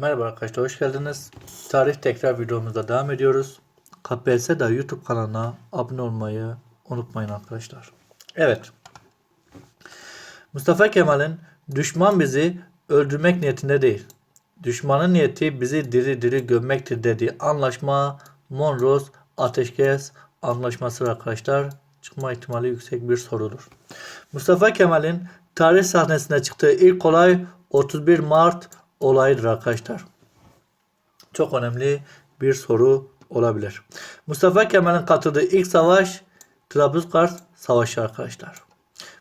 Merhaba arkadaşlar hoş geldiniz. Tarih tekrar videomuzda devam ediyoruz. KPSS da YouTube kanalına abone olmayı unutmayın arkadaşlar. Evet. Mustafa Kemal'in düşman bizi öldürmek niyetinde değil. Düşmanın niyeti bizi diri diri gömmektir dediği anlaşma Monroe Ateşkes Anlaşması arkadaşlar. Çıkma ihtimali yüksek bir sorudur. Mustafa Kemal'in tarih sahnesine çıktığı ilk olay 31 Mart olayıdır arkadaşlar. Çok önemli bir soru olabilir. Mustafa Kemal'in katıldığı ilk savaş Trablusgarp Savaşı arkadaşlar.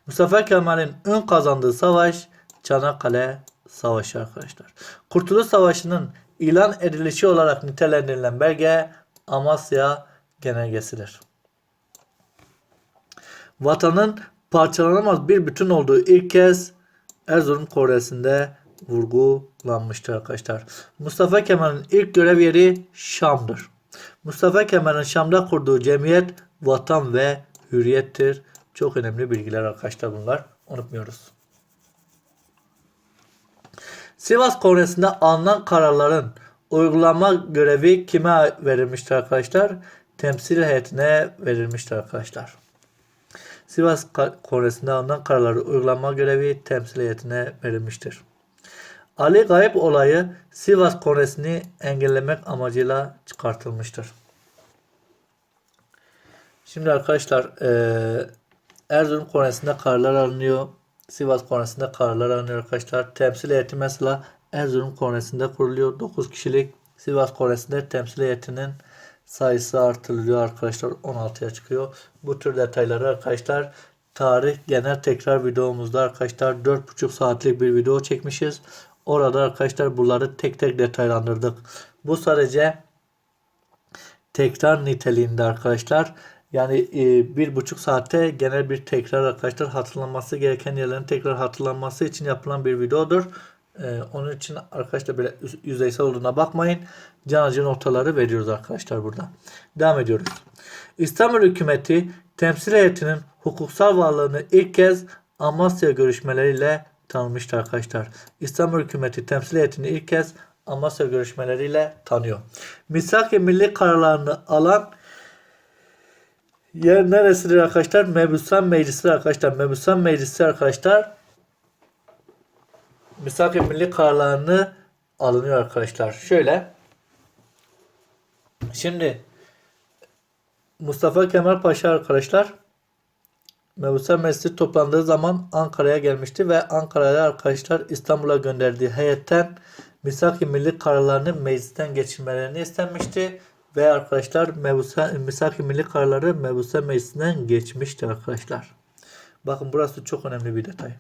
Mustafa Kemal'in ön kazandığı savaş Çanakkale Savaşı arkadaşlar. Kurtuluş Savaşı'nın ilan edilişi olarak nitelendirilen belge Amasya Genelgesidir. Vatanın parçalanamaz bir bütün olduğu ilk kez Erzurum Kongresi'nde vurgulanmıştır arkadaşlar. Mustafa Kemal'in ilk görev yeri Şam'dır. Mustafa Kemal'in Şam'da kurduğu cemiyet Vatan ve Hürriyet'tir. Çok önemli bilgiler arkadaşlar bunlar. Unutmuyoruz. Sivas Kongresi'nde alınan kararların uygulama görevi kime verilmiştir arkadaşlar? Temsil heyetine verilmiştir arkadaşlar. Sivas Kongresi'nde alınan kararları uygulama görevi temsil heyetine verilmiştir. Ali Gayip olayı Sivas Kongresi'ni engellemek amacıyla çıkartılmıştır. Şimdi arkadaşlar eee Erzurum Kongresi'nde kararlar alınıyor. Sivas Kongresi'nde kararlar alınıyor arkadaşlar. Temsil heyeti mesela Erzurum Kongresi'nde kuruluyor. 9 kişilik. Sivas Kongresi'nde temsil heyetinin sayısı artırılıyor arkadaşlar. 16'ya çıkıyor. Bu tür detayları arkadaşlar tarih genel tekrar videomuzda arkadaşlar 4,5 saatlik bir video çekmişiz. Orada arkadaşlar bunları tek tek detaylandırdık. Bu sadece tekrar niteliğinde arkadaşlar. Yani e, bir buçuk saatte genel bir tekrar arkadaşlar hatırlanması gereken yerlerin tekrar hatırlanması için yapılan bir videodur. E, onun için arkadaşlar böyle yüzeysel olduğuna bakmayın. Can acı noktaları veriyoruz arkadaşlar burada. Devam ediyoruz. İstanbul hükümeti temsil heyetinin hukuksal varlığını ilk kez Amasya görüşmeleriyle tanımıştır arkadaşlar. İstanbul hükümeti temsil heyetini ilk kez Amasya görüşmeleriyle tanıyor. Misak-ı milli kararlarını alan yer neresidir arkadaşlar? Mebusan Meclisi arkadaşlar. Mebusan Meclisi arkadaşlar misak-ı milli kararlarını alınıyor arkadaşlar. Şöyle Şimdi Mustafa Kemal Paşa arkadaşlar Mebusan Meclisi toplandığı zaman Ankara'ya gelmişti ve Ankara'ya arkadaşlar İstanbul'a gönderdiği heyetten misak-ı milli kararlarını meclisten geçirmelerini istenmişti. Ve arkadaşlar misak-ı milli kararları Mebusan Meclisi'nden geçmişti arkadaşlar. Bakın burası çok önemli bir detay.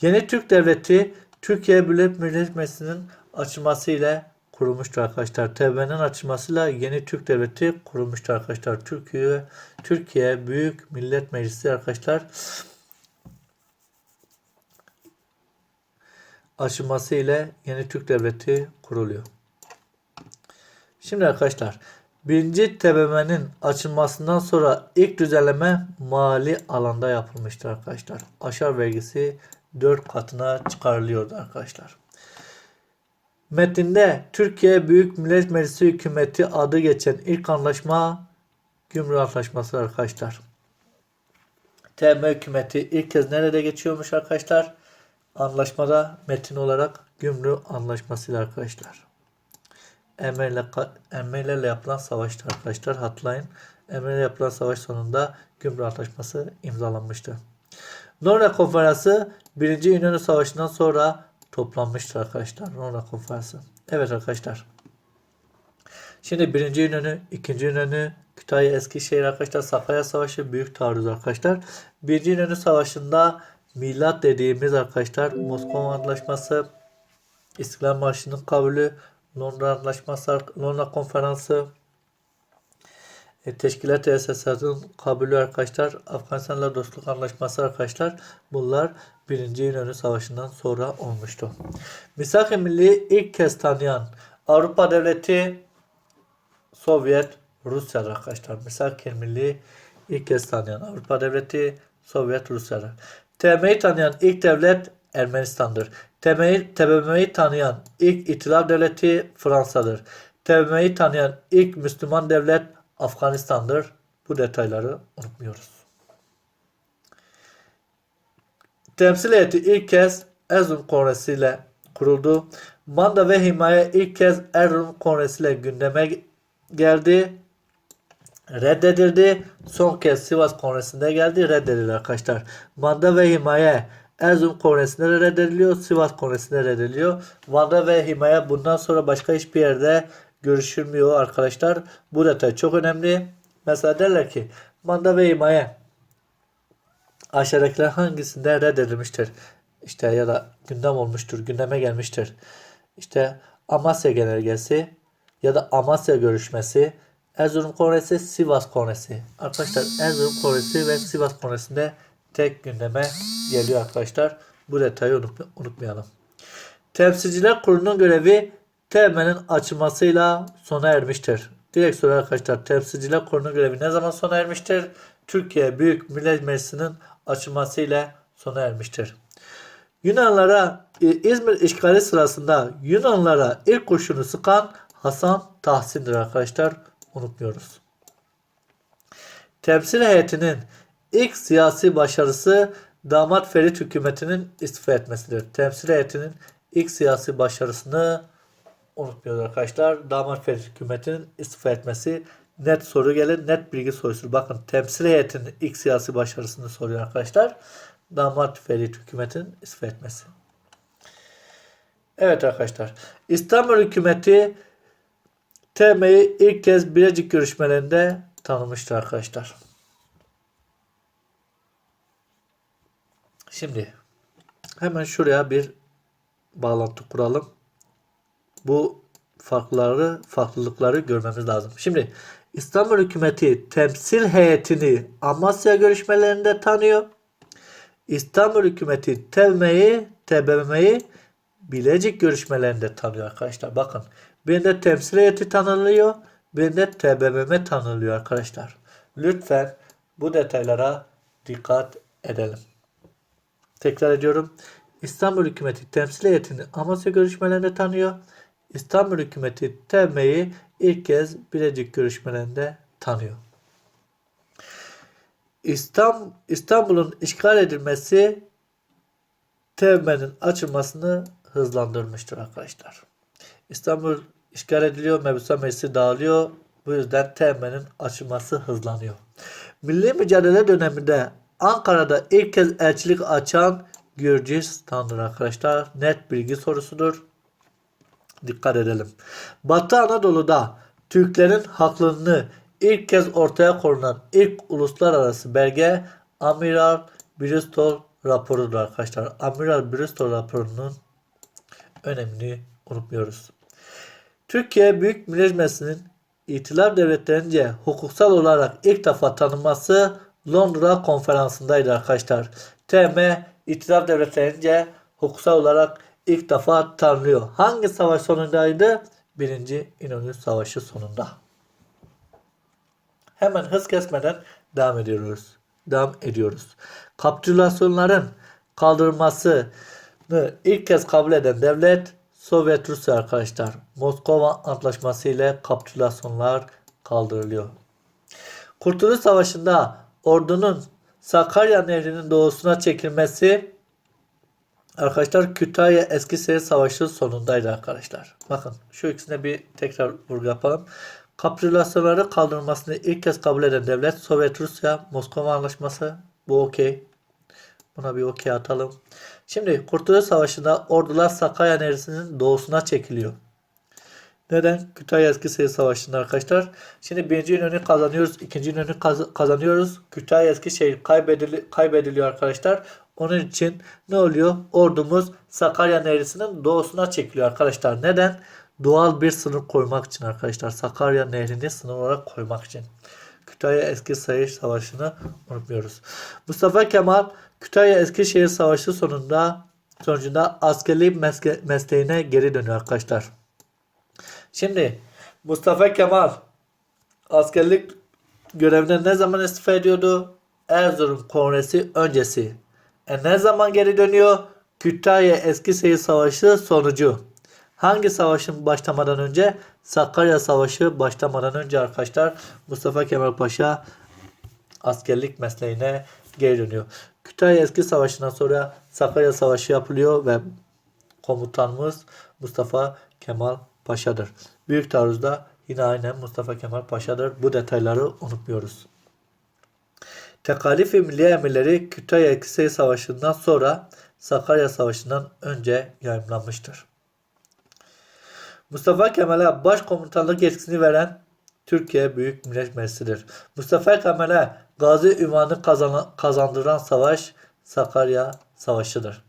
Yeni Türk Devleti Türkiye Büyük Millet Meclisi'nin açılması ile kurulmuştur arkadaşlar. TB'nin açılmasıyla yeni Türk Devleti kurulmuştur arkadaşlar. Türkiye Türkiye Büyük Millet Meclisi arkadaşlar açılması ile yeni Türk Devleti kuruluyor. Şimdi arkadaşlar birinci TBMM'nin açılmasından sonra ilk düzenleme mali alanda yapılmıştır arkadaşlar. Aşar vergisi 4 katına çıkarılıyordu arkadaşlar. Metinde Türkiye Büyük Millet Meclisi Hükümeti adı geçen ilk anlaşma Gümrük Antlaşması arkadaşlar. TM hükümeti ilk kez nerede geçiyormuş arkadaşlar? Anlaşmada metin olarak Gümrük Anlaşması arkadaşlar. Emirle, emirlerle yapılan savaştı arkadaşlar. Hatırlayın. Emirlerle yapılan savaş sonunda Gümrük Antlaşması imzalanmıştı. Lorna Konferansı 1. İnönü Savaşı'ndan sonra toplanmıştır arkadaşlar. Lorna Konferansı. Evet arkadaşlar. Şimdi 1. İnönü, 2. İnönü, Kütahya Eskişehir arkadaşlar Sakarya Savaşı büyük taarruz arkadaşlar. 1. İnönü Savaşı'nda milat dediğimiz arkadaşlar Moskova Antlaşması, İstiklal Marşı'nın kabulü, Londra Antlaşması, Londra Konferansı, Teşkilat Esasat'ın kabulü arkadaşlar, Afganistan'la dostluk anlaşması arkadaşlar. Bunlar 1. İnönü Savaşı'ndan sonra olmuştu. Misak-ı Milli ilk kez tanıyan Avrupa Devleti Sovyet Rusya arkadaşlar. Misak-ı Milli ilk kez tanıyan Avrupa Devleti Sovyet Rusya. TM'yi tanıyan ilk devlet Ermenistan'dır. TBMM'yi tanıyan ilk itilaf devleti Fransa'dır. TBMM'yi tanıyan ilk Müslüman devlet Afganistan'dır. Bu detayları unutmuyoruz. Temsil heyeti ilk kez Erzurum Kongresi ile kuruldu. Manda ve himaye ilk kez Erzurum Kongresi ile gündeme geldi. Reddedildi. Son kez Sivas Kongresi'nde geldi. Reddedildi arkadaşlar. Manda ve himaye Erzurum Kongresi'nde de reddediliyor. Sivas Kongresi'nde reddediliyor. Manda ve himaye bundan sonra başka hiçbir yerde görüşülmüyor arkadaşlar. Bu detay çok önemli. Mesela derler ki manda ve himaye aşağıdakiler hangisinde reddedilmiştir? İşte ya da gündem olmuştur, gündeme gelmiştir. İşte Amasya Genelgesi ya da Amasya görüşmesi, Erzurum Kongresi, Sivas Kongresi. Arkadaşlar Erzurum Kongresi ve Sivas Kongresi'nde tek gündeme geliyor arkadaşlar. Bu detayı unut- unutmayalım. Temsilciler Kurulu'nun görevi TM'nin açılmasıyla sona ermiştir. Direkt soru arkadaşlar. Temsilciler Kurulu'nun görevi ne zaman sona ermiştir? Türkiye Büyük Millet Meclisi'nin açılmasıyla sona ermiştir. Yunanlara e, İzmir işgali sırasında Yunanlara ilk kurşunu sıkan Hasan Tahsin'dir arkadaşlar. Unutmuyoruz. Temsil heyetinin ilk siyasi başarısı damat Ferit hükümetinin istifa etmesidir. Temsil heyetinin ilk siyasi başarısını unutmuyoruz arkadaşlar. Damat Ferit hükümetinin istifa etmesi net soru gelir. Net bilgi sorusu. Bakın temsil heyetinin ilk siyasi başarısını soruyor arkadaşlar. Damat Ferit hükümetinin istifa etmesi. Evet arkadaşlar. İstanbul hükümeti TM'yi ilk kez Bilecik görüşmelerinde tanımıştır arkadaşlar. Şimdi hemen şuraya bir bağlantı kuralım. Bu farkları, farklılıkları görmemiz lazım. Şimdi İstanbul hükümeti temsil heyetini Amasya görüşmelerinde tanıyor. İstanbul hükümeti TBMM'yi, TBMM'yi Bilecik görüşmelerinde tanıyor arkadaşlar. Bakın birinde temsil heyeti tanınıyor, birinde TBMM tanınıyor arkadaşlar. Lütfen bu detaylara dikkat edelim. Tekrar ediyorum. İstanbul hükümeti temsil heyetini Amasya görüşmelerinde tanıyor. İstanbul hükümeti TBMM'yi ilk kez Bilecik görüşmelerinde tanıyor. İstanbul, İstanbul'un işgal edilmesi TBMM'nin açılmasını hızlandırmıştır arkadaşlar. İstanbul işgal ediliyor, Mebusa Meclisi dağılıyor. Bu yüzden TBMM'nin açılması hızlanıyor. Milli mücadele döneminde Ankara'da ilk kez elçilik açan Gürcistan'dır arkadaşlar. Net bilgi sorusudur. Dikkat edelim. Batı Anadolu'da Türklerin haklılığını ilk kez ortaya konulan ilk uluslararası belge Amiral Bristol raporudur arkadaşlar. Amiral Bristol raporunun önemini unutmuyoruz. Türkiye Büyük Millet Meclisi'nin İtilaf devletlerince hukuksal olarak ilk defa tanınması Londra konferansındaydı arkadaşlar. TM İtilaf devletlerince hukuksal olarak ilk defa tanınıyor. Hangi savaş sonundaydı? Birinci İnönü Savaşı sonunda. Hemen hız kesmeden devam ediyoruz. Devam ediyoruz. Kapitülasyonların kaldırılmasını ilk kez kabul eden devlet Sovyet Rusya arkadaşlar. Moskova Antlaşması ile kapitülasyonlar kaldırılıyor. Kurtuluş Savaşı'nda ordunun Sakarya Nehri'nin doğusuna çekilmesi Arkadaşlar Kütahya Eskişehir Savaşı sonundaydı arkadaşlar. Bakın şu ikisine bir tekrar vurgu yapalım. Kapitülasyonları kaldırılmasını ilk kez kabul eden devlet Sovyet Rusya Moskova Anlaşması. Bu okey. Buna bir okey atalım. Şimdi Kurtuluş Savaşı'nda ordular Sakarya Nehri'nin doğusuna çekiliyor. Neden? Kütahya Eskişehir Savaşı'nda arkadaşlar. Şimdi birinci İnönü kazanıyoruz. ikinci İnönü kaz- kazanıyoruz. Kütahya Eskişehir kaybedili kaybediliyor arkadaşlar. Onun için ne oluyor? Ordumuz Sakarya Nehri'nin doğusuna çekiliyor arkadaşlar. Neden? Doğal bir sınır koymak için arkadaşlar. Sakarya Nehri'ni sınır olarak koymak için. Kütahya Eskişehir Savaşı'nı unutmuyoruz. Mustafa Kemal Kütahya Eskişehir Savaşı sonunda sonucunda askerlik meske- mesleğine geri dönüyor arkadaşlar. Şimdi Mustafa Kemal askerlik görevinden ne zaman istifa ediyordu? Erzurum Kongresi öncesi. E ne zaman geri dönüyor? Kütahya Eskişehir Savaşı sonucu. Hangi savaşın başlamadan önce? Sakarya Savaşı başlamadan önce arkadaşlar Mustafa Kemal Paşa askerlik mesleğine geri dönüyor. Kütahya Eski Savaşı'ndan sonra Sakarya Savaşı yapılıyor ve komutanımız Mustafa Kemal Paşa'dır. Büyük taarruzda yine aynen Mustafa Kemal Paşa'dır. Bu detayları unutmuyoruz. Tekalif-i Milli Emirleri Kütahya Eskişehir Savaşı'ndan sonra Sakarya Savaşı'ndan önce yayımlanmıştır. Mustafa Kemal'e başkomutanlık yetkisini veren Türkiye Büyük Millet Meclisi'dir. Mustafa Kemal'e gazi ünvanı kazan- kazandıran savaş Sakarya Savaşı'dır.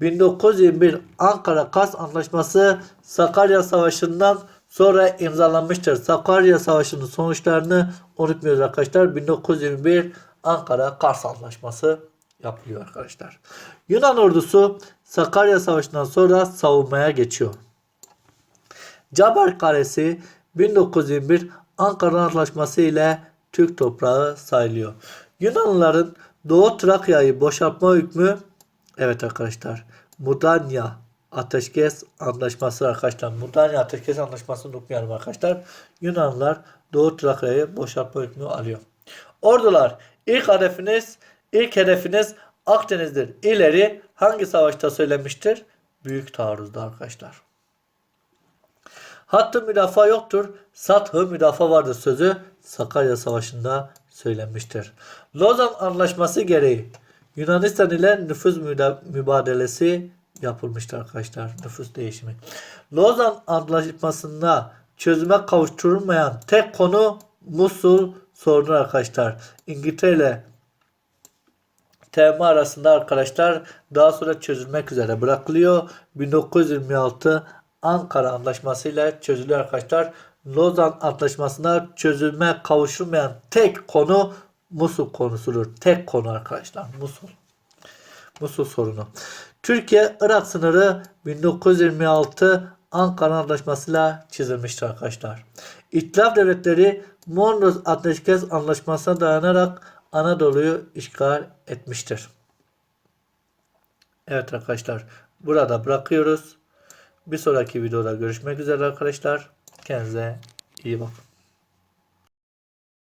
1921 Ankara-Kars Antlaşması Sakarya Savaşı'ndan sonra imzalanmıştır. Sakarya Savaşı'nın sonuçlarını unutmuyoruz arkadaşlar. 1921 Ankara-Kars Antlaşması yapılıyor arkadaşlar. Yunan ordusu Sakarya Savaşı'ndan sonra savunmaya geçiyor. Cabar Kalesi 1921 Ankara Antlaşması ile Türk toprağı sayılıyor. Yunanlıların Doğu Trakya'yı boşaltma hükmü evet arkadaşlar Mudanya Ateşkes Antlaşması arkadaşlar. Mudanya Ateşkes Antlaşması'nı unutmayalım arkadaşlar. Yunanlılar Doğu Trakya'yı boşaltma hükmü alıyor. Ordular ilk hedefiniz ilk hedefiniz Akdeniz'dir. İleri hangi savaşta söylemiştir? Büyük taarruzda arkadaşlar. Hattı müdafaa yoktur. Sathı müdafaa vardır sözü Sakarya Savaşı'nda söylenmiştir. Lozan Anlaşması gereği Yunanistan ile nüfus mübadelesi yapılmıştır arkadaşlar. Nüfus değişimi. Lozan Anlaşması'nda çözüme kavuşturulmayan tek konu Musul sorunu arkadaşlar. İngiltere ile TM arasında arkadaşlar daha sonra çözülmek üzere bırakılıyor. 1926 Ankara Antlaşması ile çözülüyor arkadaşlar. Lozan Antlaşması'nda çözülme kavuşulmayan tek konu Musul konusudur. Tek konu arkadaşlar. Musul. Musul sorunu. Türkiye-Irak sınırı 1926 Ankara Antlaşması'yla çizilmiştir arkadaşlar. İtilaf devletleri Mondros Ateşkes Antlaşması'na dayanarak Anadolu'yu işgal etmiştir. Evet arkadaşlar burada bırakıyoruz. Bir sonraki videoda görüşmek üzere arkadaşlar. Kendinize iyi bakın.